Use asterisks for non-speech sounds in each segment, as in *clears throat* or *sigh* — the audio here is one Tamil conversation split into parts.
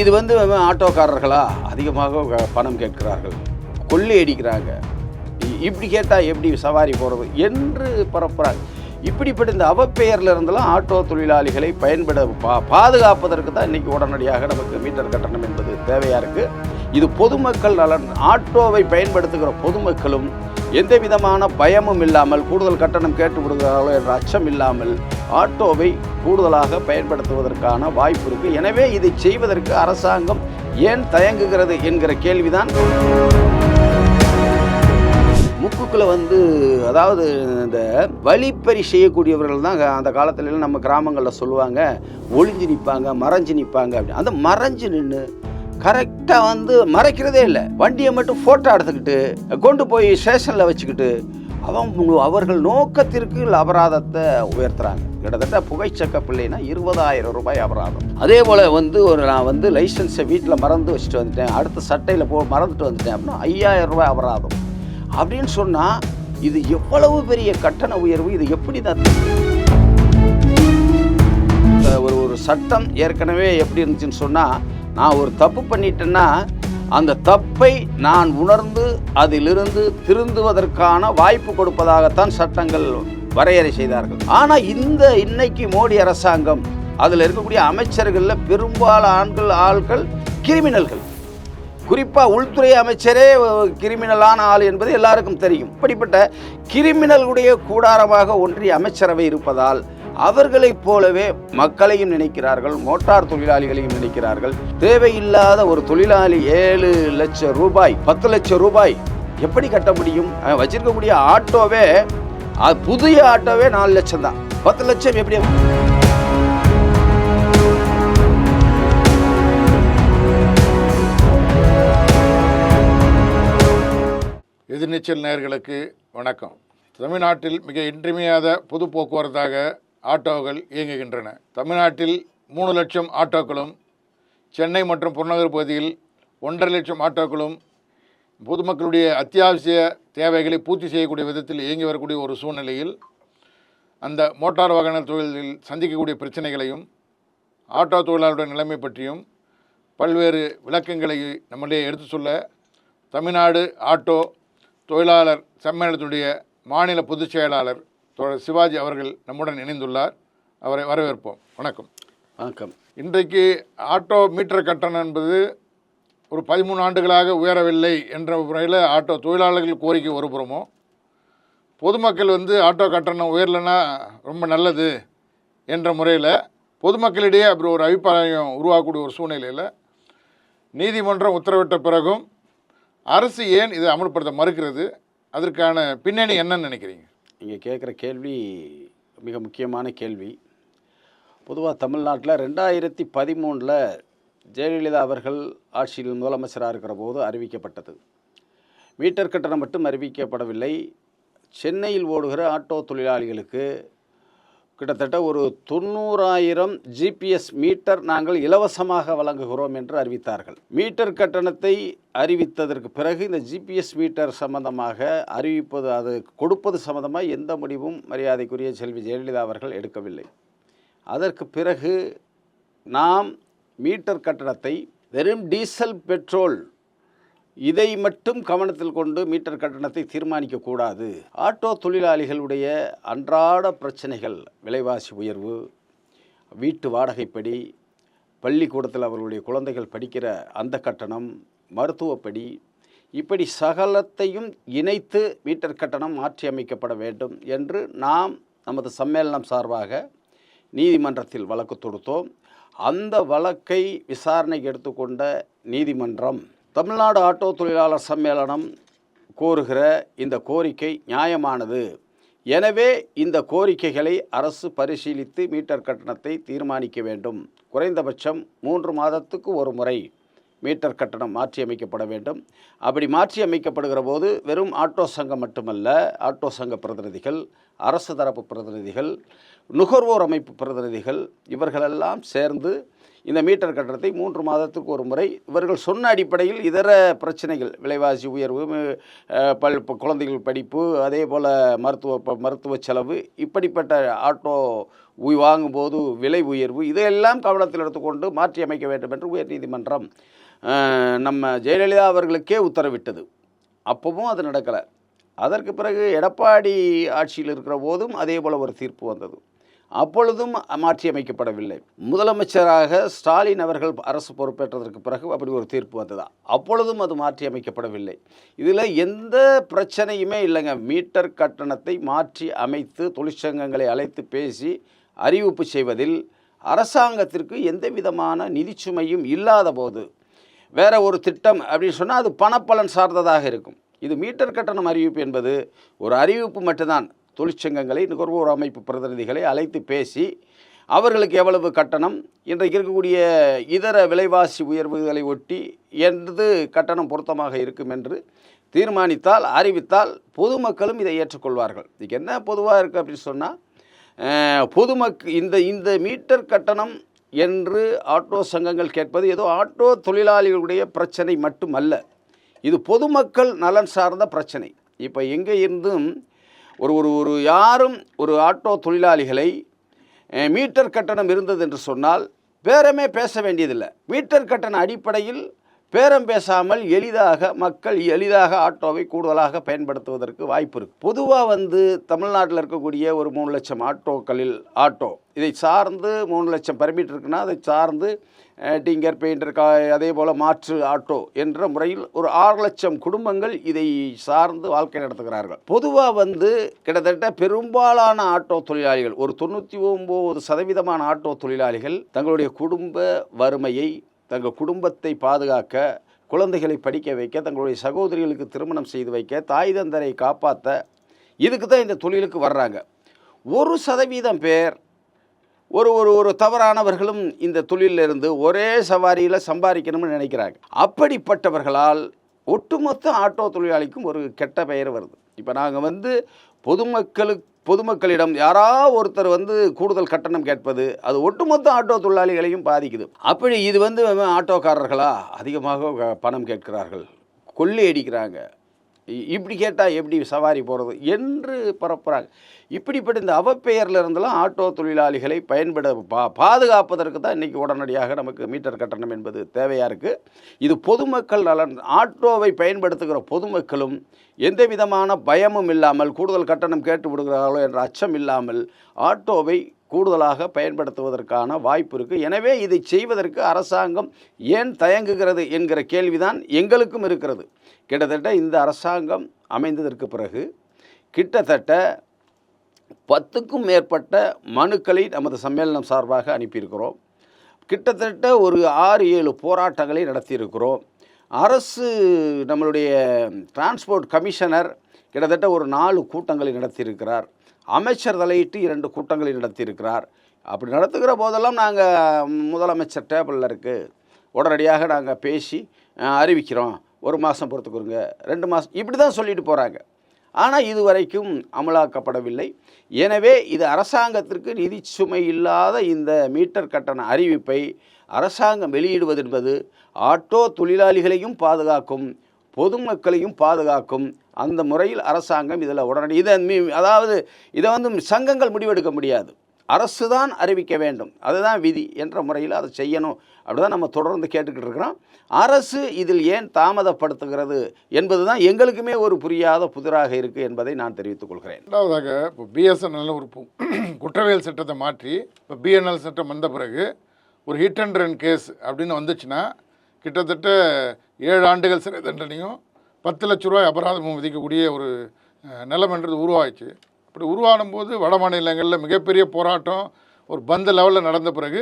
இது வந்து ஆட்டோக்காரர்களா? அதிகமாக பணம் கேட்கிறார்கள். கொள்ளையடிக்கிறாங்க அடிக்கிறாங்க. இப்படி கேட்டால் எப்படி சவாரி போகிறது என்று பரப்புகிறாங்க இப்படிப்பட்ட இந்த அவப்பெயரில் இருந்தெல்லாம் ஆட்டோ தொழிலாளிகளை பயன்பட பா பாதுகாப்பதற்கு தான் இன்றைக்கி உடனடியாக நமக்கு மீட்டர் கட்டணம் என்பது தேவையாக இருக்குது இது பொதுமக்கள் நலன். ஆட்டோவை பயன்படுத்துகிற பொதுமக்களும் எந்த விதமான பயமும் இல்லாமல் கூடுதல் கட்டணம் கேட்டு விடுகிறார்களோ என்ற அச்சம் இல்லாமல் ஆட்டோவை கூடுதலாக பயன்படுத்துவதற்கான வாய்ப்பு இருக்குது எனவே இதை செய்வதற்கு அரசாங்கம் ஏன் தயங்குகிறது என்கிற கேள்விதான். முக்குக்குள்ளே வந்து அதாவது இந்த வழிப்பறி செய்யக்கூடியவர்கள் தான் அந்த காலத்துலலாம் நம்ம கிராமங்களில் சொல்லுவாங்க ஒளிஞ்சு நிற்பாங்க மறைஞ்சு நிற்பாங்க அப்படின்னு. அந்த மறைஞ்சு நின்று கரெக்டாக வந்து மறைக்கிறதே இல்லை. வண்டியை மட்டும் ஃபோட்டோ எடுத்துக்கிட்டு கொண்டு போய் ஸ்டேஷனில் வச்சுக்கிட்டு அவன் அவர்கள் நோக்கத்திற்கு அபராதத்தை உயர்த்துறாங்க. கிட்டத்தட்ட புகைச்சக்க பிள்ளைனா இருபதாயிரம் ரூபாய் அபராதம். அதே போல் வந்து ஒரு நான் வந்து லைசன்ஸை வீட்டில் மறந்து வச்சுட்டு வந்துட்டேன். அடுத்த சட்டையில் போ மறந்துட்டு வந்துட்டேன் அப்படின்னா ஐயாயிரம் ரூபாய் அபராதம். அப்படின்னு சொன்னால் இது எவ்வளவு பெரிய கட்டண உயர்வு? இது எப்படி தான் ஒரு ஒரு சட்டம் ஏற்கனவே எப்படி இருந்துச்சுன்னு சொன்னால் நான் ஒரு தப்பு பண்ணிட்டேன்னா அந்த தப்பை நான் உணர்ந்து அதிலிருந்து திருந்துவதற்கான வாய்ப்பு கொடுப்பதாகத்தான் சட்டங்கள் வரையறை செய்தார்கள். ஆனால் இந்த இன்னைக்கு மோடி அரசாங்கம் அதில் இருக்கக்கூடிய அமைச்சர்களில் பெரும்பாலான ஆண்கள் ஆள்கள் கிரிமினல்கள். குறிப்பாக உள்துறை அமைச்சரே கிரிமினலான ஆள் என்பது எல்லாருக்கும் தெரியும். இப்படிப்பட்ட கிரிமினலுடைய கூடாரமாக ஒன்றிய அமைச்சரவை இருப்பதால் அவர்களைப் போலவே மக்களையும் நினைக்கிறார்கள் மோட்டார் தொழிலாளிகளையும் நினைக்கிறார்கள். தேவையில்லாத ஒரு தொழிலாளி ஏழு லட்சம் ரூபாய் பத்து லட்சம் ரூபாய் எப்படி கட்ட முடியும்? வச்சிருக்கக்கூடிய ஆட்டோவே அது புதிய ஆட்டோவே நாலு லட்சம் தான். பத்து லட்சம் எப்படி? எதிர்நீச்சல் நேர்களுக்கு வணக்கம். தமிழ்நாட்டில் மிக இன்றியமையாத பொது போக்குவரத்தாக ஆட்டோக்கள் இயங்குகின்றன. தமிழ்நாட்டில் மூணு லட்சம் ஆட்டோக்களும் சென்னை மற்றும் புறநகர் பகுதியில் ஒன்றரை லட்சம் ஆட்டோக்களும் பொதுமக்களுடைய அத்தியாவசிய தேவைகளை பூர்த்தி செய்யக்கூடிய விதத்தில் இயங்கி வரக்கூடிய ஒரு சூழ்நிலையில் அந்த மோட்டார் வாகன தொழிலில் சந்திக்கக்கூடிய பிரச்சனைகளையும் ஆட்டோ தொழிலாளருடைய நிலைமை பற்றியும் பல்வேறு விளக்கங்களை நம்மளே எடுத்து சொல்ல தமிழ்நாடு ஆட்டோ தொழிலாளர் சம்மேளனத்துடைய மாநில பொதுச் செயலாளர் தோழர் சிவாஜி அவர்கள் நம்முடன் இணைந்துள்ளார். அவரை வரவேற்போம். வணக்கம். வணக்கம். இன்றைக்கு ஆட்டோ மீட்டர் கட்டணம் என்பது ஒரு பதிமூணு ஆண்டுகளாக உயரவில்லை என்ற முறையில் ஆட்டோ தொழிலாளர்கள் கோரிக்கை ஒரு புறமும் பொதுமக்கள் வந்து ஆட்டோ கட்டணம் உயரலைன்னா ரொம்ப நல்லது என்ற முறையில் பொதுமக்களிடையே அப்படி ஒரு அபிப்பிராயம் உருவாக்கக்கூடிய ஒரு சூழ்நிலையில் நீதிமன்றம் உத்தரவிட்ட பிறகும் அரசு ஏன் இதை அமல்படுத்த மறுக்கிறது? அதற்கான பின்னணி என்னன்னு நினைக்கிறீங்க? நீங்கள் கேட்குற கேள்வி மிக முக்கியமான கேள்வி. பொதுவாக தமிழ்நாட்டில் ரெண்டாயிரத்தி பதிமூணில் ஜெயலலிதா அவர்கள் ஆட்சியில் முதலமைச்சராக இருக்கிற போது அறிவிக்கப்பட்டது. மீட்டர் கட்டணம் மட்டும் அறிவிக்கப்படவில்லை. சென்னையில் ஓடுகிற ஆட்டோ தொழிலாளிகளுக்கு கிட்டத்தட்ட ஒரு தொண்ணூறாயிரம் ஜிபிஎஸ் மீட்டர் நாங்கள் இலவசமாக வழங்குகிறோம் என்று அறிவித்தார்கள். மீட்டர் கட்டணத்தை அறிவித்ததற்கு பிறகு இந்த ஜிபிஎஸ் மீட்டர் சம்பந்தமாக அறிவிப்பது அது கொடுப்பது சம்பந்தமாக எந்த முடிவும் மரியாதைக்குரிய செல்வி ஜெயலலிதா அவர்கள் எடுக்கவில்லை. அதற்கு பிறகு நாம் மீட்டர் கட்டணத்தை வெறும் டீசல் பெட்ரோல் இதை மட்டும் கவனத்தில் கொண்டு மீட்டர் கட்டணத்தை தீர்மானிக்கக்கூடாது ஆட்டோ தொழிலாளிகளுடைய அன்றாட பிரச்சனைகள் விலைவாசி உயர்வு வீட்டு வாடகைப்படி பள்ளிக்கூடத்தில் அவர்களுடைய குழந்தைகள் படிக்கிற அந்த கட்டணம் மருத்துவப்படி இப்படி சகலத்தையும் இணைத்து மீட்டர் கட்டணம் மாற்றி அமைக்கப்பட வேண்டும் என்று நாம் நமது சம்மேளனம் சார்பாக நீதிமன்றத்தில் வழக்கு தொடுத்தோம். அந்த வழக்கை விசாரணைக்கு எடுத்துக்கொண்ட நீதிமன்றம் தமிழ்நாடு ஆட்டோ தொழிலாளர் சம்மேளனம் கோருகிற இந்த கோரிக்கை நியாயமானது. எனவே இந்த கோரிக்கைகளை அரசு பரிசீலித்து மீட்டர் கட்டணத்தை தீர்மானிக்க வேண்டும். குறைந்தபட்சம் மூன்று மாதத்துக்கு ஒரு முறை மீட்டர் கட்டணம் மாற்றி அமைக்கப்பட வேண்டும். அப்படி மாற்றி அமைக்கப்படுகிற போது வெறும் ஆட்டோ சங்கம் மட்டுமல்ல ஆட்டோ சங்க பிரதிநிதிகள் அரசு தரப்பு பிரதிநிதிகள் நுகர்வோர் அமைப்பு பிரதிநிதிகள் இவர்களெல்லாம் சேர்ந்து இந்த மீட்டர் கட்டணத்தை மூன்று மாதத்துக்கு ஒரு முறை இவர்கள் சொன்ன அடிப்படையில் இதர பிரச்சனைகள் விலைவாசி உயர்வு பல் குழந்தைகள் படிப்பு அதே போல் மருத்துவ ப- மருத்துவ செலவு இப்படிப்பட்ட ஆட்டோ வாங்கும்போது விலை உயர்வு இதையெல்லாம் கவனத்தில் எடுத்துக்கொண்டு மாற்றி அமைக்க வேண்டும் என்று உயர்நீதிமன்றம் நம்ம ஜெயலலிதா அவர்களுக்கே உத்தரவிட்டது. அப்பவும் அது நடக்கலை. அதற்கு பிறகு எடப்பாடி ஆட்சியில் இருக்கிற போதும் அதே போல் ஒரு தீர்ப்பு வந்தது. அப்பொழுதும் மாற்றியமைக்கப்படவில்லை. முதலமைச்சராக ஸ்டாலின் அவர்கள் அரசு பொறுப்பேற்றதற்கு பிறகு அப்படி ஒரு தீர்ப்பு வந்ததா? அப்பொழுதும் அது மாற்றியமைக்கப்படவில்லை. இதில் எந்த பிரச்சனையுமே இல்லைங்க. மீட்டர் கட்டணத்தை மாற்றி அமைத்து தொழிற்சங்கங்களை அழைத்து பேசி அறிவிப்பு செய்வதில் அரசாங்கத்திற்கு எந்த விதமான நிதிச்சுமையும் இல்லாத போது வேற ஒரு திட்டம் அப்படின்னு சொன்னால் அது பணப்பலன் சார்ந்ததாக இருக்கும். இது மீட்டர் கட்டணம் அறிவிப்பு என்பது ஒரு அறிவிப்பு மட்டும்தான். தொழிற்சங்கங்களை நுகர்வோர் அமைப்பு பிரதிநிதிகளை அழைத்து பேசி அவர்களுக்கு எவ்வளவு கட்டணம் இன்றைக்கு இருக்கக்கூடிய இதர விலைவாசி உயர்வுகளை ஒட்டி எது கட்டணம் பொருத்தமாக இருக்கும் என்று தீர்மானித்தால் அறிவித்தால் பொதுமக்களும் இதை ஏற்றுக்கொள்வார்கள். இதுக்கு என்ன பொதுவாக இருக்குது அப்படின்னு சொன்னால் பொதுமக் இந்த இந்த மீட்டர் கட்டணம் என்று ஆட்டோ சங்கங்கள் கேட்பது ஏதோ ஆட்டோ தொழிலாளிகளுடைய பிரச்சனை மட்டுமல்ல. இது பொதுமக்கள் நலன் சார்ந்த பிரச்சனை. இப்போ எங்கே இருந்தும் ஒரு ஒரு ஒரு யாரும் ஒரு ஆட்டோ தொழிலாளிகளை மீட்டர் கட்டணம் இருந்தது என்று சொன்னால் பேரமே பேச வேண்டியதில்லை. மீட்டர் கட்டண அடிப்படையில் பேரம் பேசாமல் எளிதாக மக்கள் எளிதாக ஆட்டோவை கூடுதலாக பயன்படுத்துவதற்கு வாய்ப்பு இருக்குது பொதுவாக வந்து தமிழ்நாட்டில் இருக்கக்கூடிய ஒரு மூணு லட்சம் ஆட்டோக்களில் ஆட்டோ இதை சார்ந்து மூணு லட்சம் பெர்மிட் இருக்குன்னா அதை சார்ந்து டிங்கர் பெயிண்டர் கா அதே போல் மாற்று ஆட்டோ என்ற முறையில் ஒரு ஆறு லட்சம் குடும்பங்கள் இதை சார்ந்து வாழ்க்கை நடத்துகிறார்கள். பொதுவாக வந்து கிட்டத்தட்ட பெரும்பாலான ஆட்டோ தொழிலாளிகள் ஒரு தொண்ணூற்றி ஒம்பது சதவீதமான ஆட்டோ தொழிலாளிகள் தங்களுடைய குடும்ப வறுமையை தங்கள் குடும்பத்தை பாதுகாக்க குழந்தைகளை படிக்க வைக்க தங்களுடைய சகோதரிகளுக்கு திருமணம் செய்து வைக்க தாய் தந்தரை காப்பாற்ற இதுக்கு தான் இந்த தொழிலுக்கு வர்றாங்க. ஒரு சதவீதம் பேர் ஒரு ஒரு ஒரு தவறானவர்களும் இந்த தொழிலில் இருந்து ஒரே சவாரியில் சம்பாதிக்கணும்னு நினைக்கிறாங்க. அப்படிப்பட்டவர்களால் ஒட்டுமொத்த ஆட்டோ தொழிலாளிக்கும் ஒரு கெட்ட பெயர் வருது. இப்போ நாங்கள் வந்து பொதுமக்களுக்கு பொதுமக்களிடம் யாரா ஒருத்தர் வந்து கூடுதல் கட்டணம் கேட்பது அது ஒட்டுமொத்த ஆட்டோ தொழிலாளிகளையும் பாதிக்குது. அப்படி இது வந்து ஆட்டோக்காரர்களா? அதிகமாக பணம் கேட்கிறார்கள். கொள்ளையடிக்கிறாங்க இ- இப்படி கேட்டால் எப்படி சவாரி போகிறது என்று பரப்புகிறாங்க இப்படிப்பட்ட இந்த அவப்பெயரில் இருந்தெல்லாம் ஆட்டோ தொழிலாளிகளை பயன்பட பா பாதுகாப்பதற்கு தான் இன்றைக்கி உடனடியாக நமக்கு மீட்டர் கட்டணம் என்பது தேவையாக இருக்குது இது பொதுமக்கள் நலன் ஆட்டோவை பயன்படுத்துகிற பொதுமக்களும் எந்த விதமான பயமும் இல்லாமல் கூடுதல் கட்டணம் கேட்டு விடுகிறார்களோ என்ற அச்சம் இல்லாமல் ஆட்டோவை கூடுதலாக பயன்படுத்துவதற்கான வாய்ப்பு இருக்குது எனவே இதை செய்வதற்கு அரசாங்கம் ஏன் தயங்குகிறது என்கிற கேள்விதான் எங்களுக்கும் இருக்கிறது. கிட்டத்தட்ட இந்த அரசாங்கம் அமைந்ததற்கு பிறகு கிட்டத்தட்ட பத்துக்கும் மேற்பட்ட மனுக்களை நமது சம்மேளனம் சார்பாக அனுப்பியிருக்கிறோம். கிட்டத்தட்ட ஒரு ஆறு ஏழு போராட்டங்களை நடத்தியிருக்கிறோம். அரசு நம்மளுடைய டிரான்ஸ்போர்ட் கமிஷனர் கிட்டத்தட்ட ஒரு நாலு கூட்டங்களை நடத்தியிருக்கிறார். அமைச்சர் தலையிட்டு இரண்டு கூட்டங்களை நடத்தியிருக்கிறார். அப்படி நடத்துகிற போதெல்லாம் நாங்கள் முதலமைச்சர் டேபிளில் இருக்குது உடனடியாக நாங்கள் பேசி அறிவிக்கிறோம். ஒரு மாதம் பொறுத்துக்குருங்க ரெண்டு மாதம் இப்படி தான் சொல்லிட்டு போகிறாங்க ஆனால் இதுவரைக்கும் அமலாக்கப்படவில்லை. எனவே இது அரசாங்கத்திற்கு நிதி சுமை இல்லாத இந்த மீட்டர் கட்டண அறிவிப்பை அரசாங்கம் வெளியிடுவது என்பது ஆட்டோ தொழிலாளிகளையும் பாதுகாக்கும் பொதுமக்களையும் பாதுகாக்கும் அந்த முறையில் அரசாங்கம் இதில் உடனடி இதை மீ- அதாவது இதை வந்து சங்கங்கள் முடிவெடுக்க முடியாது. அரசு தான் அறிவிக்க வேண்டும். அதுதான் விதி என்ற முறையில் அதை செய்யணும். அப்படிதான் நம்ம தொடர்ந்து கேட்டுக்கிட்டு இருக்கிறோம். அரசு இதில் ஏன் தாமதப்படுத்துகிறது என்பது தான் எங்களுக்குமே ஒரு புரியாத புதிராக இருக்குது என்பதை நான் தெரிவித்துக் கொள்கிறேன். ரெண்டாவதாக இப்போ பிஎஸ்என்எல் ஒரு *clears throat* குற்றவியல் சட்டத்தை மாற்றி இப்போ பிஎன்எல் சட்டம் வந்த பிறகு ஒரு ஹிட் அண்ட் ரன் கேஸ் அப்படின்னு வந்துச்சுன்னா கிட்டத்தட்ட ஏழு ஆண்டுகள் சிறை தண்டனையும் பத்து லட்ச ரூபாய் அபராதமும் விதிக்கக்கூடிய ஒரு நிலமன்றது உருவாயிடுச்சு. அப்படி உருவானும் போது வட மாநிலங்களில் மிகப்பெரிய போராட்டம் ஒரு பந்து லெவலில் நடந்த பிறகு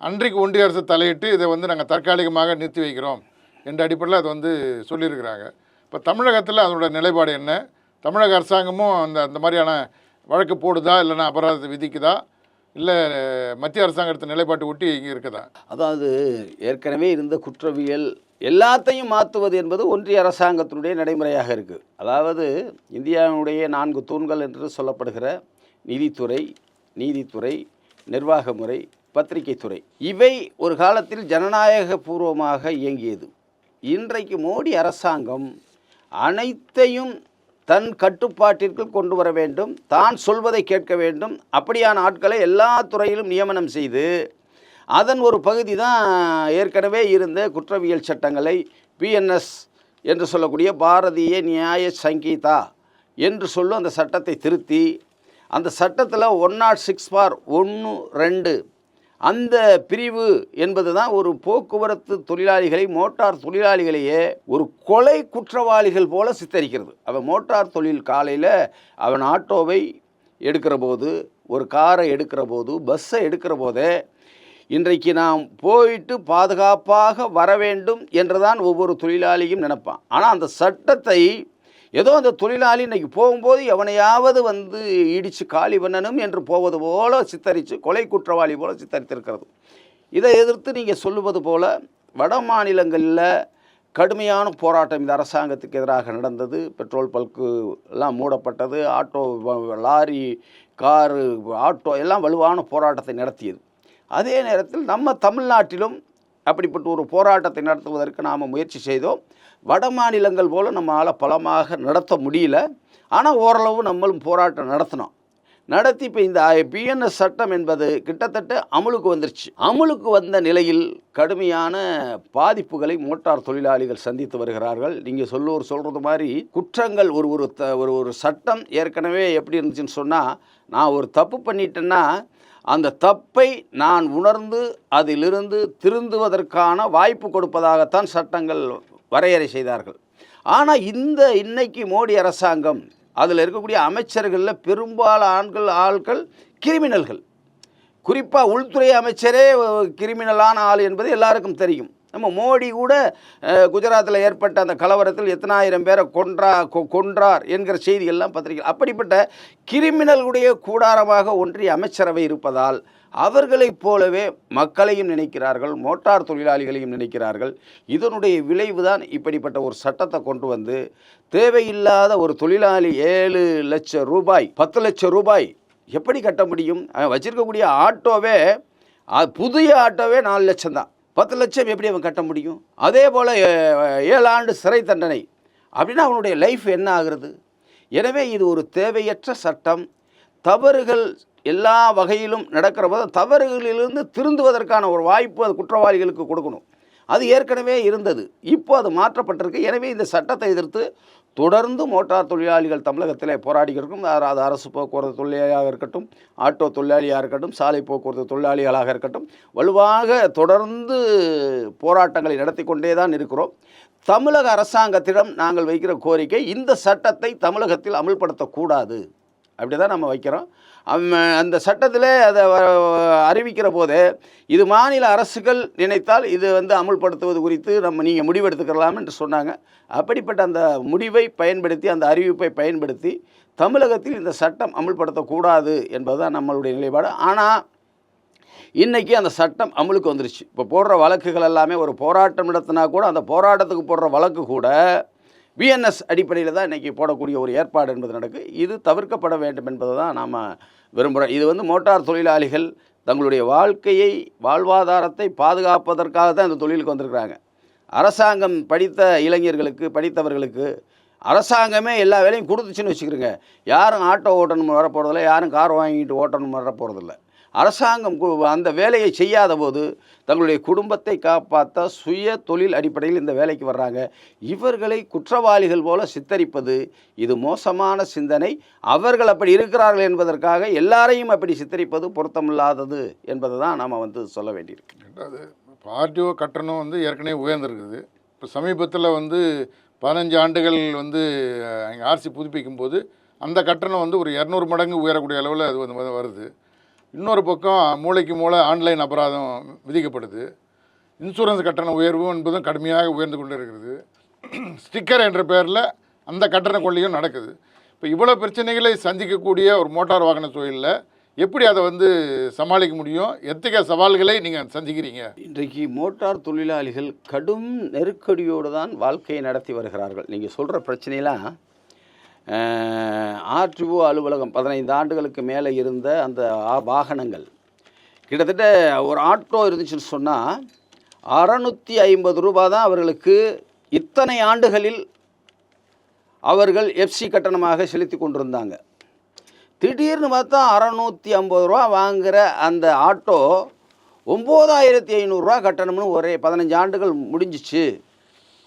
அன்றைக்கு ஒன்றிய அரசு தலையிட்டு இதை வந்து நாங்கள் தற்காலிகமாக நிறுத்தி வைக்கிறோம் என்ற அடிப்படையில் அது வந்து சொல்லியிருக்கிறாங்க. இப்போ தமிழகத்தில் அதனோட நிலைப்பாடு என்ன? தமிழக அரசாங்கமும் அந்த அந்த மாதிரியான வழக்கு போடுதா இல்லைன்னா அபராதத்தை விதிக்குதா? இல்லை மத்திய அரசாங்கத்தின் நிலைப்பாட்டை ஒட்டி இங்கே இருக்குதா? அதாவது ஏற்கனவே இருந்த குற்றவியல் எல்லாத்தையும் மாற்றுவது என்பது ஒன்றிய அரசாங்கத்தினுடைய நடைமுறையாக இருக்குது அதாவது இந்தியாவினுடைய நான்கு தூண்கள் என்று சொல்லப்படுகிற நிதித்துறை நீதித்துறை நிர்வாக முறை பத்திரிகைத்துறை. இவை ஒரு காலத்தில் ஜனநாயக பூர்வமாக இயங்கியது. இன்றைக்கு மோடி அரசாங்கம் அனைத்தையும் தன் கட்டுப்பாட்டிற்குள் கொண்டு வர வேண்டும் தான் சொல்வதை கேட்க வேண்டும் அப்படியான ஆட்களை எல்லா துறையிலும் நியமனம் செய்து அதன் ஒரு பகுதி தான் ஏற்கனவே இருந்த குற்றவியல் சட்டங்களை பிஎன்எஸ் என்று சொல்லக்கூடிய பாரதிய நியாய சங்கீதா என்று சொல்லும் அந்த சட்டத்தை திருத்தி அந்த சட்டத்தில் ஒன் நாட் சிக்ஸ் பார் ஒன்று ரெண்டு அந்த பிரிவு என்பது தான் ஒரு போக்குவரத்து தொழிலாளிகளை மோட்டார் தொழிலாளிகளையே ஒரு கொலை குற்றவாளிகள் போல சித்தரிக்கிறது. அவன் மோட்டார் தொழில் காலையில் அவன் ஆட்டோவை எடுக்கிற போது ஒரு காரை எடுக்கிற போது பஸ்ஸை எடுக்கிற போதே இன்றைக்கு நாம் போயிட்டு பாதுகாப்பாக வர வேண்டும் என்றுதான் ஒவ்வொரு தொழிலாளியும் நினைப்பான். ஆனால் அந்த சட்டத்தை ஏதோ அந்த தொழிலாளி இன்னைக்கு போகும்போது எவனையாவது வந்து இடித்து காலி பண்ணணும் என்று போவது போல சித்தரித்து கொலை குற்றவாளி போல சித்தரித்திருக்கிறது. இதை எதிர்த்து நீங்கள் சொல்லுவது போல் வட மாநிலங்களில் கடுமையான போராட்டம் இந்த அரசாங்கத்துக்கு எதிராக நடந்தது. பெட்ரோல் பல்க்கு எல்லாம் மூடப்பட்டது. ஆட்டோ லாரி காரு ஆட்டோ எல்லாம் வலுவான போராட்டத்தை நடத்தியது. அதே நேரத்தில் நம்ம தமிழ்நாட்டிலும் அப்படிப்பட்ட ஒரு போராட்டத்தை நடத்துவதற்கு நாம் முயற்சி செய்தோம். வட மாநிலங்கள் போல் நம்மளால் பலமாக நடத்த முடியல. ஆனால் ஓரளவு நம்மளும் போராட்டம் நடத்தினோம். நடத்தி இப்போ இந்த பிஎன்எஸ் சட்டம் என்பது கிட்டத்தட்ட அமுலுக்கு வந்துருச்சு. அமுலுக்கு வந்த நிலையில் கடுமையான பாதிப்புகளை மோட்டார் தொழிலாளிகள் சந்தித்து வருகிறார்கள். நீங்கள் சொல்லூர் சொல்கிறது மாதிரி குற்றங்கள் ஒரு ஒரு த ஒரு ஒரு சட்டம் ஏற்கனவே எப்படி இருந்துச்சுன்னு சொன்னால் நான் ஒரு தப்பு பண்ணிட்டேன்னா அந்த தப்பை நான் உணர்ந்து அதிலிருந்து திருந்துவதற்கான வாய்ப்பு கொடுப்பதாகத்தான் சட்டங்கள் வரையறை செய்தார்கள். ஆனால் இந்த இன்னைக்கு மோடி அரசாங்கம் அதில் இருக்கக்கூடிய அமைச்சர்களில் பெரும்பாலும் ஆண்கள் ஆள்கள் கிரிமினல்கள். குறிப்பாக உள்துறை அமைச்சரே கிரிமினலான ஆள் என்பது எல்லாருக்கும் தெரியும். நம்ம மோடி கூட குஜராத்தில் ஏற்பட்ட அந்த கலவரத்தில் எத்தனாயிரம் பேரை கொன்றா கொன்றார் என்கிற செய்திகள்லாம் பத்திரிகை அப்படிப்பட்ட கிரிமினல்களுடைய கூடாரமாக ஒன்றிய அமைச்சரவை இருப்பதால் அவர்களைப் போலவே மக்களையும் நினைக்கிறார்கள் மோட்டார் தொழிலாளிகளையும் நினைக்கிறார்கள். இதனுடைய விளைவு தான் இப்படிப்பட்ட ஒரு சட்டத்தை கொண்டு வந்து தேவையில்லாத ஒரு தொழிலாளி ஏழு லட்சம் ரூபாய் பத்து லட்சம் ரூபாய் எப்படி கட்ட முடியும்? வச்சுருக்கக்கூடிய வச்சிருக்கக்கூடிய ஆட்டோவே புதிய ஆட்டோவே நாலு லட்சம் தான் பத்து லட்சம் எப்படி அவன் கட்ட முடியும்? அதே போல் ஏழு ஆண்டு சிறை தண்டனை. அப்படின்னா அவனுடைய லைஃப் என்ன ஆகுறது? எனவே இது ஒரு தேவையற்ற சட்டம். தவறுகள் எல்லா வகையிலும் நடக்கிற போது தவறுகளிலிருந்து திருந்துவதற்கான ஒரு வாய்ப்பு அது குற்றவாளிகளுக்கு கொடுக்கணும். அது ஏற்கனவே இருந்தது. இப்போ அது மாற்றப்பட்டிருக்கு. எனவே இந்த சட்டத்தை எதிர்த்து தொடர்ந்து மோட்டார் தொழிலாளிகள் தமிழகத்தில் போராடிக்கிறக்கும் அது அரசு போக்குவரத்து தொழிலாளியாக இருக்கட்டும் ஆட்டோ தொழிலாளியாக இருக்கட்டும் சாலை போக்குவரத்து தொழிலாளிகளாக இருக்கட்டும் வலுவாக தொடர்ந்து போராட்டங்களை நடத்தி கொண்டே தான் இருக்கிறோம். தமிழக அரசாங்கத்திடம் நாங்கள் வைக்கிற கோரிக்கை இந்த சட்டத்தை தமிழகத்தில் அமல்படுத்தக்கூடாது. அப்படி தான் நம்ம வைக்கிறோம். அந்த சட்டத்தில் அதை அறிவிக்கிற போதே இது மாநில அரசுகள் நினைத்தால் இது வந்து அமுல்படுத்துவது குறித்து நம்ம நீங்கள் முடிவெடுத்துக்கலாம் என்று சொன்னாங்க. அப்படிப்பட்ட அந்த முடிவை பயன்படுத்தி அந்த அறிவிப்பை பயன்படுத்தி தமிழகத்தில் இந்த சட்டம் அமுல்படுத்தக்கூடாது என்பதுதான் நம்மளுடைய நிலைப்பாடு. ஆனால் இன்றைக்கி அந்த சட்டம் அமலுக்கு வந்துருச்சு. இப்போ போடுற வழக்குகள் எல்லாமே ஒரு போராட்டம் நடத்தினா கூட அந்த போராட்டத்துக்கு போடுற வழக்கு கூட விஎன்எஸ் அடிப்படையில் தான் இன்றைக்கி போடக்கூடிய ஒரு ஏற்பாடு என்பது நடக்கு. இது தவிர்க்கப்பட வேண்டும் என்பதை தான் நாம் விரும்புகிறோம் இது வந்து மோட்டார் தொழிலாளிகள் தங்களுடைய வாழ்க்கையை வாழ்வாதாரத்தை பாதுகாப்பதற்காக தான் இந்த தொழிலுக்கு வந்திருக்கிறாங்க. அரசாங்கம் படித்த இளைஞர்களுக்கு படித்தவர்களுக்கு அரசாங்கமே எல்லா வேலையும் கொடுத்துச்சுன்னு வச்சுக்கிறோங்க. யாரும் ஆட்டோ ஓட்டணும் வரப்போகிறதில்ல யாரும் கார் வாங்கிட்டு ஓட்டணும் வரப்போகிறதில்ல அரசாங்கம் அந்த வேலையை செய்யாத போது தங்களுடைய குடும்பத்தை காப்பாற்ற சுய தொழில் அடிப்படையில் இந்த வேலைக்கு வர்றாங்க. இவர்களை குற்றவாளிகள் போல சித்தரிப்பது இது மோசமான சிந்தனை. அவர்கள் அப்படி இருக்கிறார்கள் என்பதற்காக எல்லாரையும் அப்படி சித்தரிப்பது பொருத்தமில்லாதது என்பதை தான் நாம் வந்து சொல்ல வேண்டியிருக்கு. ரெண்டாவது ஆர்டிஓ கட்டணம் வந்து ஏற்கனவே உயர்ந்திருக்குது. இப்போ சமீபத்தில் வந்து பதினஞ்சு ஆண்டுகள் வந்து அங்கே ஆர்சி புதுப்பிக்கும் போது அந்த கட்டணம் வந்து ஒரு இரநூறு மடங்கு உயரக்கூடிய அளவில் அது வந்து வருது. இன்னொரு பக்கம் மூளைக்கு மூளை ஆன்லைன் அபராதம் விதிக்கப்படுது. இன்சூரன்ஸ் கட்டண உயர்வு என்பதும் கடுமையாக உயர்ந்து கொண்டு இருக்கிறது. ஸ்டிக்கர் என்ற பெயரில் அந்த கட்டண கொள்ளையும் நடக்குது. இப்போ இவ்வளோ பிரச்சனைகளை சந்திக்கக்கூடிய ஒரு மோட்டார் வாகன தொழிலில் எப்படி அதை வந்து சமாளிக்க முடியும்? எத்தகைய சவால்களை நீங்கள் சந்திக்கிறீங்க? இன்றைக்கு மோட்டார் தொழிலாளிகள் கடும் நெருக்கடியோடு தான் வாழ்க்கையை நடத்தி வருகிறார்கள். நீங்கள் சொல்கிற பிரச்சனையெல்லாம் ஆர்டிஓ அலுவலகம் பதினைந்து ஆண்டுகளுக்கு மேலே இருந்த அந்த வாகனங்கள். கிட்டத்தட்ட ஒரு ஆட்டோ இருந்துச்சுன்னு சொன்னால் அறநூற்றி ஐம்பது ரூபா தான் அவர்களுக்கு இத்தனை ஆண்டுகளில் அவர்கள் எஃப்சி கட்டணமாக செலுத்தி கொண்டிருந்தாங்க. திடீர்னு பார்த்தா அறநூற்றி ஐம்பது ரூபா வாங்குகிற அந்த ஆட்டோ ஒம்பதாயிரத்தி ஐநூறுரூவா கட்டணம்னு ஒரே பதினஞ்சு ஆண்டுகள் முடிஞ்சிச்சு.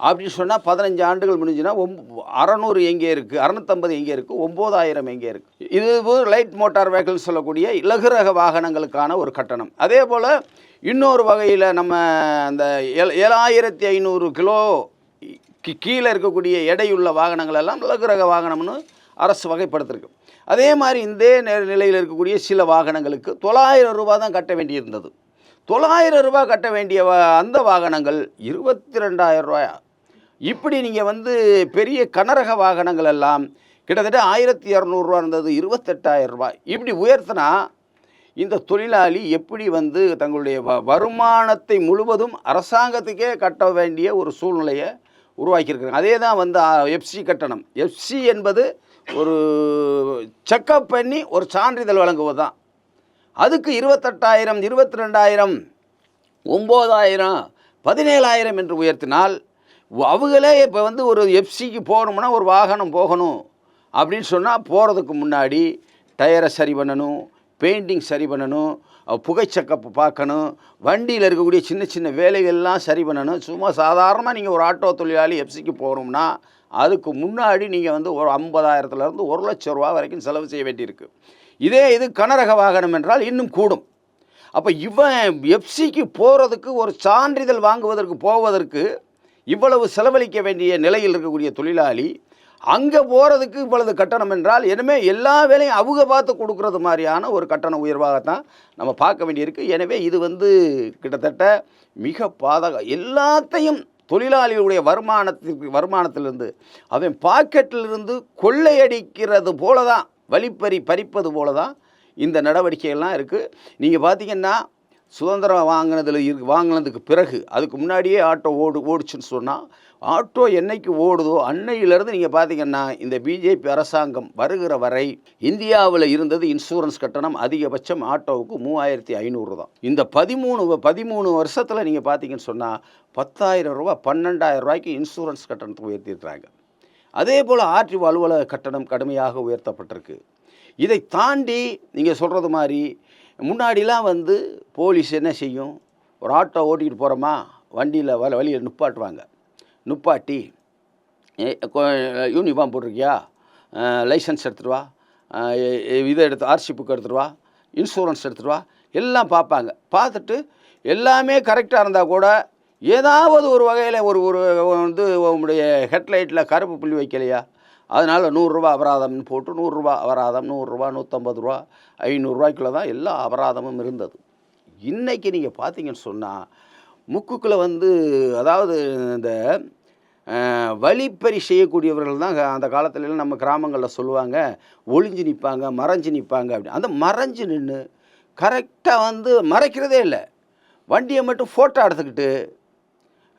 அப்படின்னு சொன்னால் பதினஞ்சு ஆண்டுகள் முடிஞ்சுன்னா ஒம் அறநூறு எங்கே இருக்குது அறநூற்றம்பது எங்கே இருக்குது ஒம்பதாயிரம் எங்கே இருக்குது இது லைட் மோட்டார் வெஹிக்கிள் சொல்லக்கூடிய இலகுரக வாகனங்களுக்கான ஒரு கட்டணம். அதே போல் இன்னொரு வகையில் நம்ம அந்த ஏழ ஏழாயிரத்தி ஐநூறு கிலோ கி- கீழே இருக்கக்கூடிய எடையுள்ள வாகனங்கள் எல்லாம் இலகுரக வாகனம்னு அரசு வகைப்படுத்திருக்கு. அதே மாதிரி இந்த நிலையில் இருக்கக்கூடிய சில வாகனங்களுக்கு தொள்ளாயிரம் ரூபா தான் கட்ட வேண்டியிருந்தது. தொள்ளாயிரம் ரூபாய் கட்ட வேண்டிய அந்த வாகனங்கள் இருபத்தி ரெண்டாயிரம் ரூபாய்? இப்படி நீங்கள் வந்து பெரிய கனரக வாகனங்கள் எல்லாம் கிட்டத்தட்ட ஆயிரத்தி இரநூறுவா இருந்தது இருபத்தெட்டாயிரம் ரூபாய். இப்படி உயர்த்தினா இந்த தொழிலாளி எப்படி வந்து தங்களுடைய வ வருமானத்தை முழுவதும் அரசாங்கத்துக்கே கட்ட வேண்டிய ஒரு சூழ்நிலையை உருவாக்கியிருக்கிறாங்க. அதே தான் வந்து எஃப்சி கட்டணம். எஃப்சி என்பது ஒரு செக்கப் பண்ணி ஒரு சான்றிதழ் வழங்குவது தான். அதுக்கு இருபத்தெட்டாயிரம் இருபத்தி ரெண்டாயிரம் ஒம்பதாயிரம் பதினேழாயிரம் என்று உயர்த்தினால் அவங்களே இப்போ வந்து ஒரு எஃப்சிக்கு போகணும்னா ஒரு வாகனம் போகணும். அப்படின்னு சொன்னால் போகிறதுக்கு முன்னாடி டயரை சரி பண்ணணும் பெயிண்டிங் சரி பண்ணணும் புகைச்சக்கப்பு பார்க்கணும் வண்டியில் இருக்கக்கூடிய சின்ன சின்ன வேலைகள்லாம் சரி பண்ணணும். சும்மா சாதாரணமாக நீங்கள் ஒரு ஆட்டோ தொழிலாளி எஃப்சிக்கு போகணும்னா அதுக்கு முன்னாடி நீங்கள் வந்து ஒரு ஐம்பதாயிரத்துலேருந்து ஒரு லட்சம் ரூபா வரைக்கும் செலவு செய்ய வேண்டியிருக்கு. இதே இது கனரக வாகனம் என்றால் இன்னும் கூடும். அப்போ இவன் எஃப்சிக்கு போகிறதுக்கு ஒரு சான்றிதழ் வாங்குவதற்கு போவதற்கு இவ்வளவு செலவழிக்க வேண்டிய நிலையில் இருக்கக்கூடிய தொழிலாளி அங்கே போகிறதுக்கு இவ்வளவு கட்டணம் என்றால் இனிமே எல்லா வேலையும் அவங்க பார்த்து கொடுக்குறது மாதிரியான ஒரு கட்டண உயர்வாகத்தான் நம்ம பார்க்க வேண்டியிருக்கு. எனவே இது வந்து கிட்டத்தட்ட மிக பாதக எல்லாத்தையும் தொழிலாளிகளுடைய வருமானத்திற்கு வருமானத்திலிருந்து அவன் பாக்கெட்டிலிருந்து கொள்ளையடிக்கிறது போல தான் வழிப்பறி பறிப்பது போல தான் இந்த நடவடிக்கைகள்லாம் இருக்குது நீங்கள் பார்த்தீங்கன்னா சுதந்திரம் வாங்கினதில் இருக்கு வாங்கினதுக்கு பிறகு அதுக்கு முன்னாடியே ஆட்டோ ஓடு ஓடுச்சுன்னு சொன்னால் ஆட்டோ என்னைக்கு ஓடுதோ அன்னையிலேருந்து நீங்கள் பார்த்தீங்கன்னா இந்த பிஜேபி அரசாங்கம் வருகிற வரை இந்தியாவில் இருந்தது இன்சூரன்ஸ் கட்டணம் அதிகபட்சம் ஆட்டோவுக்கு மூவாயிரத்தி ஐநூறு தான். இந்த பதிமூணு வ- பதிமூணு வருஷத்தில் நீங்கள் பார்த்தீங்கன்னு சொன்னால் பத்தாயிரம் ரூபா பன்னெண்டாயிரம் ரூபாய்க்கு இன்சூரன்ஸ் கட்டணத்தை உயர்த்திடுறாங்க அதே போல் ஆர்டிஓ அலுவலக கட்டணம் கடுமையாக உயர்த்தப்பட்டிருக்கு. இதை தாண்டி நீங்கள் சொல்கிறது மாதிரி முன்னாடிலாம் வந்து போலீஸ் என்ன செய்யும்? ஒரு ஆட்டோ ஓட்டிக்கிட்டு போகிறோமா வண்டியில் வ வழியில் நிப்பாட்டுவாங்க. நிப்பாட்டி யூனிஃபார்ம் போட்டிருக்கியா? லைசன்ஸ் எடுத்துகிட்டு வா. இதை எடுத்து ஆர்சி புக் எடுத்துகிட்டு வா. இன்சூரன்ஸ் எடுத்துகிட்டு வா. எல்லாம் பார்ப்பாங்க. பார்த்துட்டு எல்லாமே கரெக்டாக இருந்தால் கூட ஏதாவது ஒரு வகையில் ஒரு ஒரு வந்து உங்களுடைய ஹெட்லைட்டில் கருப்பு புள்ளி வைக்கலையா? அதனால் நூறுரூவா அபராதம்னு போட்டு நூறுரூவா அபராதம் நூறுரூவா நூற்றம்பது ரூபா ஐநூறுரூவாய்க்குள்ளே தான் எல்லா அபராதமும் இருந்தது. இன்றைக்கி நீங்கள் பார்த்தீங்கன்னு சொன்னால் முக்குக்குள்ளே வந்து அதாவது இந்த வழிப்பறி செய்யக்கூடியவர்கள் தான் அந்த காலத்துலலாம் நம்ம கிராமங்களில் சொல்லுவாங்க ஒளிஞ்சு நிற்பாங்க மறைஞ்சு நிற்பாங்க அப்படி அந்த மறைஞ்சு நின்று கரெக்டாக வந்து மறைக்கிறதே இல்லை. வண்டியை மட்டும் ஃபோட்டோ எடுத்துக்கிட்டு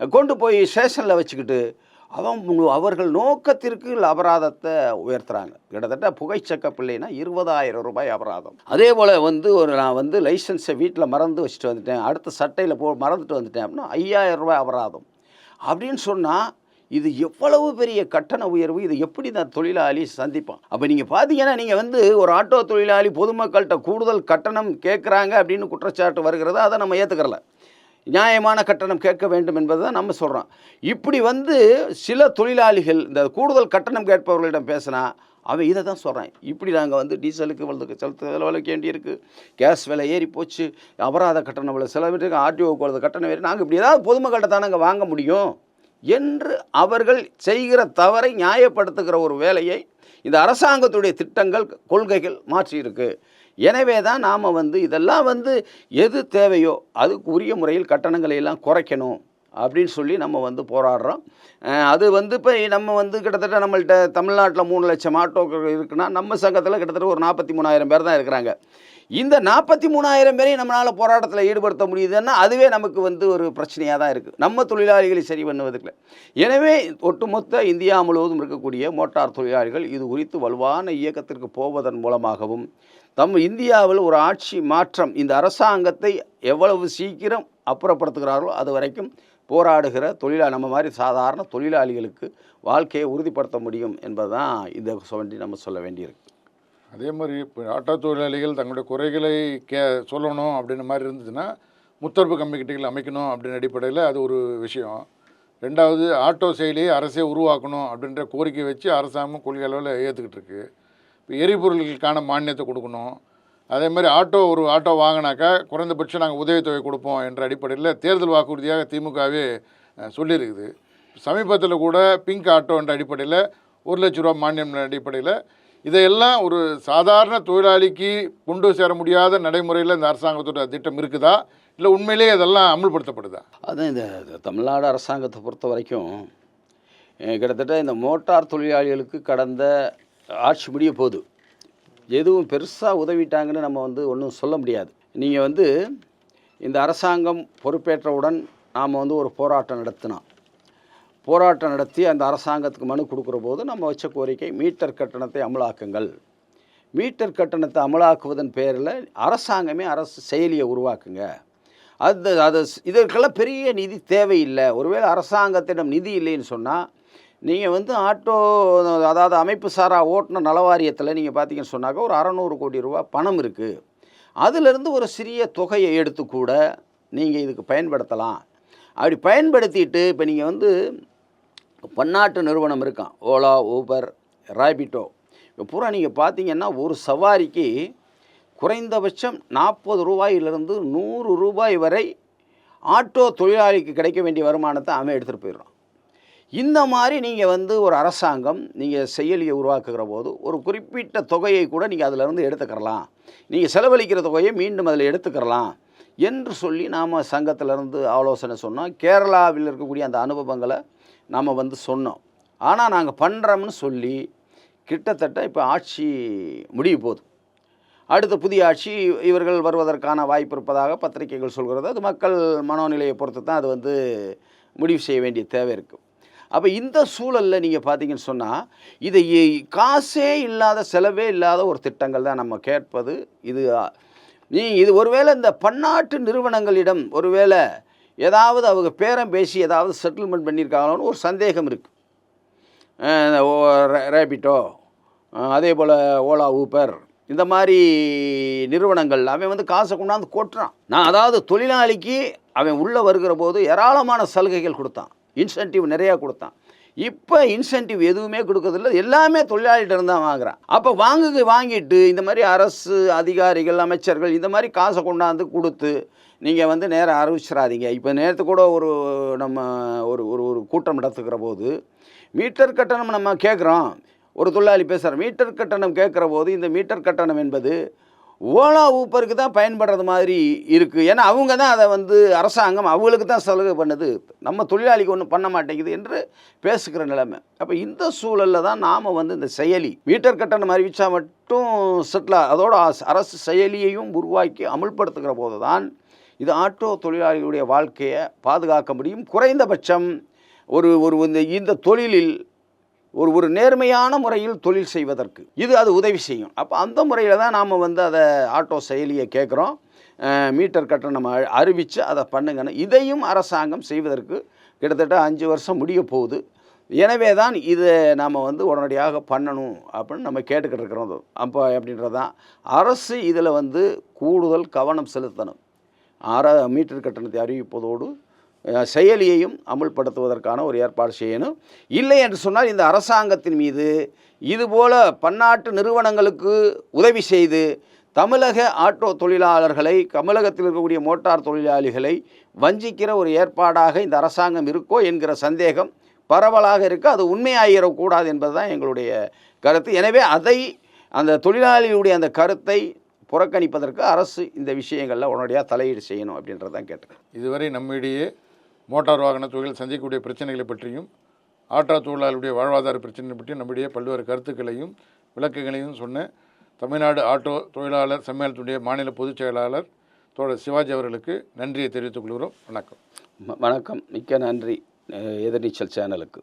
கொண்டு போய் ஸ்டேஷனில் வச்சுக்கிட்டு அவன் அவர்கள் நோக்கத்திற்கு அபராதத்தை உயர்த்துறாங்க. கிட்டத்தட்ட புகைச்சக்க பிள்ளைனா இருபதாயிரம் ரூபாய் அபராதம். அதே போல் வந்து ஒரு நான் வந்து லைசன்ஸை வீட்டில் மறந்து வச்சுட்டு வந்துட்டேன். அடுத்த சட்டையில் போ மறந்துட்டு வந்துட்டேன் அப்படின்னா ஐயாயிரம் ரூபாய் அபராதம். அப்படின்னு சொன்னால் இது எவ்வளவு பெரிய கட்டண உயர்வு? இது எப்படி நான் தொழிலாளி சந்திப்பான்? அப்போ நீங்கள் பார்த்தீங்கன்னா நீங்கள் வந்து ஒரு ஆட்டோ தொழிலாளி பொதுமக்கள்கிட்ட கூடுதல் கட்டணம் கேட்குறாங்க அப்படின்னு குற்றச்சாட்டு வருகிறது அதை நம்ம ஏற்றுக்கிறல நியாயமான கட்டணம் கேட்க வேண்டும் என்பதை தான் நம்ம சொல்கிறோம் இப்படி வந்து சில தொழிலாளிகள் இந்த கூடுதல் கட்டணம் கேட்பவர்களிடம் பேசினா அவன் இதை தான் சொல்கிறான் இப்படி நாங்கள் வந்து டீசலுக்கு இவ்வளோக்கு செலுத்த செலவழிக்க வேண்டியிருக்கு கேஸ் விலை ஏறி போச்சு. அபராத கட்டணம் விலை செலவிட்டு ஆர்டிஓக்கு இவ்வளோ கட்டணம் ஏறி நாங்கள் இப்படி ஏதாவது பொதுமக்கள்கிட்ட தானே வாங்க முடியும்? என்று அவர்கள் செய்கிற தவறை நியாயப்படுத்துகிற ஒரு வேலையை இந்த அரசாங்கத்துடைய திட்டங்கள் கொள்கைகள் மாற்றியிருக்கு. எனவே தான் நாம் வந்து இதெல்லாம் வந்து எது தேவையோ அதுக்கு உரிய முறையில் கட்டணங்களை எல்லாம் குறைக்கணும் அப்படின்னு சொல்லி நம்ம வந்து போராடுறோம். அது வந்து இப்போ நம்ம வந்து கிட்டத்தட்ட நம்மள்கிட்ட தமிழ்நாட்டில் மூணு லட்சம் ஆட்டோக்கள் இருக்குன்னா நம்ம சங்கத்தில் கிட்டத்தட்ட ஒரு நாற்பத்தி மூணாயிரம் பேர் தான் இருக்கிறாங்க. இந்த நாற்பத்தி மூணாயிரம் பேரையும் நம்மளால் போராட்டத்தில் ஈடுபடுத்த முடியுதுன்னா அதுவே நமக்கு வந்து ஒரு பிரச்சனையாக தான் இருக்குது நம்ம தொழிலாளிகளை சரி பண்ணுவதற்கு எனவே ஒட்டுமொத்த இந்தியா முழுவதும் இருக்கக்கூடிய மோட்டார் தொழிலாளிகள் இது குறித்து வலுவான இயக்கத்திற்கு போவதன் மூலமாகவும் தம் இந்தியாவில் ஒரு ஆட்சி மாற்றம் இந்த அரசாங்கத்தை எவ்வளவு சீக்கிரம் அப்புறப்படுத்துகிறார்களோ அது வரைக்கும் போராடுகிற தொழிலா நம்ம மாதிரி சாதாரண தொழிலாளிகளுக்கு வாழ்க்கையை உறுதிப்படுத்த முடியும் என்பதுதான் இந்த சொல்லி நம்ம சொல்ல வேண்டியிருக்கு. அதே மாதிரி இப்போ ஆட்டோ தொழிலாளிகள் தங்களுடைய குறைகளை கே சொல்லணும் அப்படின்ற மாதிரி இருந்ததுன்னா முத்தரப்பு கம்யூனிட்டிகள் அமைக்கணும் அப்படின்ற அடிப்படையில் அது ஒரு விஷயம். ரெண்டாவது ஆட்டோ செயலியை அரசே உருவாக்கணும் அப்படின்ற கோரிக்கை வச்சு அரசாங்கம் கொள்கை அளவில் ஏற்றுக்கிட்டு இருக்குது இப்போ எரிபொருளுக்கான மானியத்தை கொடுக்கணும். அதே மாதிரி ஆட்டோ ஒரு ஆட்டோ வாங்கினாக்கா குறைந்தபட்சம் நாங்கள் உதவித்தொகை கொடுப்போம் என்ற அடிப்படையில் தேர்தல் வாக்குறுதியாக திமுகவே சொல்லியிருக்குது. சமீபத்தில் கூட பிங்க் ஆட்டோ என்ற அடிப்படையில் ஒரு லட்ச ரூபா மானியம் அடிப்படையில் இதையெல்லாம் ஒரு சாதாரண தொழிலாளிக்கு கொண்டு சேர முடியாத நடைமுறையில் இந்த அரசாங்கத்தோட திட்டம் இருக்குதா? இல்லை உண்மையிலேயே அதெல்லாம் அமல்படுத்தப்படுதா? அதான் இந்த தமிழ்நாடு அரசாங்கத்தை பொறுத்த வரைக்கும் கிட்டத்தட்ட இந்த மோட்டார் தொழிலாளிகளுக்கு கடந்த ஆட்சி முடிய போகுது எதுவும் பெருசாக உதவிட்டாங்கன்னு நம்ம வந்து ஒன்றும் சொல்ல முடியாது. நீங்கள் வந்து இந்த அரசாங்கம் பொறுப்பேற்றவுடன் நாம் வந்து ஒரு போராட்டம் நடத்தினோம். போராட்டம் நடத்தி அந்த அரசாங்கத்துக்கு மனு கொடுக்குற போது நம்ம வச்ச கோரிக்கை மீட்டர் கட்டணத்தை அமலாக்குங்கள். மீட்டர் கட்டணத்தை அமலாக்குவதன் பேரில் அரசாங்கமே அரசு செயலியை உருவாக்குங்க. அது அது இதற்கெல்லாம் பெரிய நிதி தேவையில்லை. ஒருவேளை அரசாங்கத்திடம் நிதி இல்லைன்னு சொன்னால் நீங்கள் வந்து ஆட்டோ அதாவது அமைப்பு சாரா ஓட்டுன நலவாரியத்தில் நீங்கள் பார்த்தீங்கன்னு சொன்னாக்கா ஒரு அறநூறு கோடி ரூபா பணம் இருக்குது அதிலிருந்து ஒரு சிறிய தொகையை எடுத்து கூட நீங்கள் இதுக்கு பயன்படுத்தலாம். அப்படி பயன்படுத்திட்டு இப்போ நீங்கள் வந்து பன்னாட்டு நிறுவனம் இருக்கான். ஓலா ஊபர் ராபிட்டோ. இப்போ பூரா நீங்கள் பார்த்தீங்கன்னா ஒரு சவாரிக்கு குறைந்தபட்சம் நாற்பது ரூபாயிலிருந்து நூறு ரூபாய் வரை ஆட்டோ தொழிலாளிக்கு கிடைக்க வேண்டிய வருமானத்தை அவன் எடுத்துகிட்டு போயிடுறான். இந்த மாதிரி நீங்கள் வந்து ஒரு அரசாங்கம் நீங்கள் செயலியை உருவாக்குகிற போது ஒரு குறிப்பிட்ட தொகையை கூட நீங்கள் அதிலிருந்து எடுத்துக்கிறலாம். நீங்கள் செலவழிக்கிற தொகையை மீண்டும் அதில் எடுத்துக்கிறலாம் என்று சொல்லி நாம் சங்கத்திலேருந்து ஆலோசனை சொன்னோம். கேரளாவில் இருக்கக்கூடிய அந்த அனுபவங்களை நாம் வந்து சொன்னோம். ஆனால் நாங்கள் பண்ணுறோம்னு சொல்லி கிட்டத்தட்ட இப்போ ஆட்சி முடிய போகுது. அடுத்த புதிய ஆட்சி இவர்கள் வருவதற்கான வாய்ப்பு இருப்பதாக பத்திரிகைகள் சொல்கிறது. அது மக்கள் மனோநிலையை பொறுத்து தான் அது வந்து முடிவு செய்ய வேண்டிய தேவை இருக்குது அப்போ இந்த சூழலில் நீங்கள் பார்த்தீங்கன்னு சொன்னால் இதை காசே இல்லாத செலவே இல்லாத ஒரு திட்டங்கள் தான் நம்ம கேட்பது. இது நீ இது ஒருவேளை இந்த பன்னாட்டு நிறுவனங்களிடம் ஒருவேளை ஏதாவது அவங்க பேரம் பேசி ஏதாவது செட்டில்மெண்ட் பண்ணியிருக்காங்களோன்னு ஒரு சந்தேகம் இருக்குது ரேபிட்டோ அதே போல் ஓலா ஊபர் இந்த மாதிரி நிறுவனங்கள் அவன் வந்து காசை கொண்டாந்து கொட்டுறான். நான் அதாவது தொழிலாளிக்கு அவன் உள்ளே வருகிற போது ஏராளமான சலுகைகள் கொடுத்தான். இன்சென்டிவ் நிறையா கொடுத்தான். இப்போ இன்சென்டிவ் எதுவுமே கொடுக்கறதில்ல. எல்லாமே தொழிலாளிகிட்ட இருந்தால் வாங்குறான். அப்போ வாங்குக வாங்கிட்டு இந்த மாதிரி அரசு அதிகாரிகள் அமைச்சர்கள் இந்த மாதிரி காசை கொண்டாந்து கொடுத்து நீங்கள் வந்து நேரம் ஆரம்பிச்சிடாதீங்க இப்போ நேரத்து கூட ஒரு நம்ம ஒரு ஒரு ஒரு கூட்டம் நடத்துக்கிற போது மீட்டர் கட்டணம் நம்ம கேட்குறோம் ஒரு தொழிலாளி பேசுகிற மீட்டர் கட்டணம் கேட்குற போது இந்த மீட்டர் கட்டணம் என்பது ஓலா ஊப்பருக்கு தான் பயன்படுறது மாதிரி இருக்குது ஏன்னா அவங்க தான் அதை வந்து அரசாங்கம் அவங்களுக்கு தான் சலுகை பண்ணுது. நம்ம தொழிலாளிக்கு ஒன்றும் பண்ண மாட்டேங்குது என்று பேசுகிற நிலைமை. அப்போ இந்த சூழலில் தான் நாம் வந்து இந்த செயலி மீட்டர் கட்டணம் அறிவித்தா மட்டும் செட்டில் அதோட அரசு செயலியையும் உருவாக்கி அமுல்படுத்துகிற போது தான் இது ஆட்டோ தொழிலாளிகளுடைய வாழ்க்கையை பாதுகாக்க முடியும். குறைந்தபட்சம் ஒரு ஒரு இந்த இந்த தொழிலில் ஒரு ஒரு நேர்மையான முறையில் தொழில் செய்வதற்கு இது அது உதவி செய்யும். அப்போ அந்த முறையில் தான் நாம் வந்து அதை ஆட்டோ செயலியை கேட்குறோம். மீட்டர் கட்டணம் அ- அறிவித்து அதை பண்ணுங்கன்னு. இதையும் அரசாங்கம் செய்வதற்கு கிட்டத்தட்ட அஞ்சு வருஷம் முடிய போகுது. எனவே தான் இதை நாம் வந்து உடனடியாக பண்ணணும் அப்படின்னு நம்ம கேட்டுக்கிட்டு இருக்கிறோம். அப்போ அப்படின்றது தான். அரசு இதில் வந்து கூடுதல் கவனம் செலுத்தணும். அற மீட்டர் கட்டணத்தை அறிவிப்பதோடு செயலியையும் அமுல்படுத்துவதற்கான ஒரு ஏற்பாடு செய்யணும். இல்லை என்று சொன்னால் இந்த அரசாங்கத்தின் மீது இதுபோல பன்னாட்டு நிறுவனங்களுக்கு உதவி செய்து தமிழக ஆட்டோ தொழிலாளர்களை தமிழகத்தில் இருக்கக்கூடிய மோட்டார் தொழிலாளிகளை வஞ்சிக்கிற ஒரு ஏற்பாடாக இந்த அரசாங்கம் இருக்கோ என்கிற சந்தேகம் பரவலாக இருக்குது அது உண்மையாகிடக்கூடாது என்பது தான் எங்களுடைய கருத்து. எனவே அதை அந்த தொழிலாளியுடைய அந்த கருத்தை புறக்கணிப்பதற்கு அரசு இந்த விஷயங்களில் உடனடியாக தலையீடு செய்யணும் அப்படின்றதான் கேட்டேன் இதுவரை நம்மிடையே மோட்டார் வாகன தொழில் சந்திக்கக்கூடிய பிரச்சனைகளை பற்றியும் ஆட்டோ தொழிலாளருடைய வாழ்வாதார பிரச்சனை பற்றியும் நம்முடைய பல்வேறு கருத்துக்களையும் விளக்கங்களையும் சொன்ன தமிழ்நாடு ஆட்டோ தொழிலாளர் சம்மேளனத்துடைய மாநில பொதுச் செயலாளர் தோழர் சிவாஜி அவர்களுக்கு நன்றியை தெரிவித்துக் கொள்கிறோம். வணக்கம். வணக்கம். மிக்க நன்றி. எதிர்நீச்சல் சேனலுக்கு.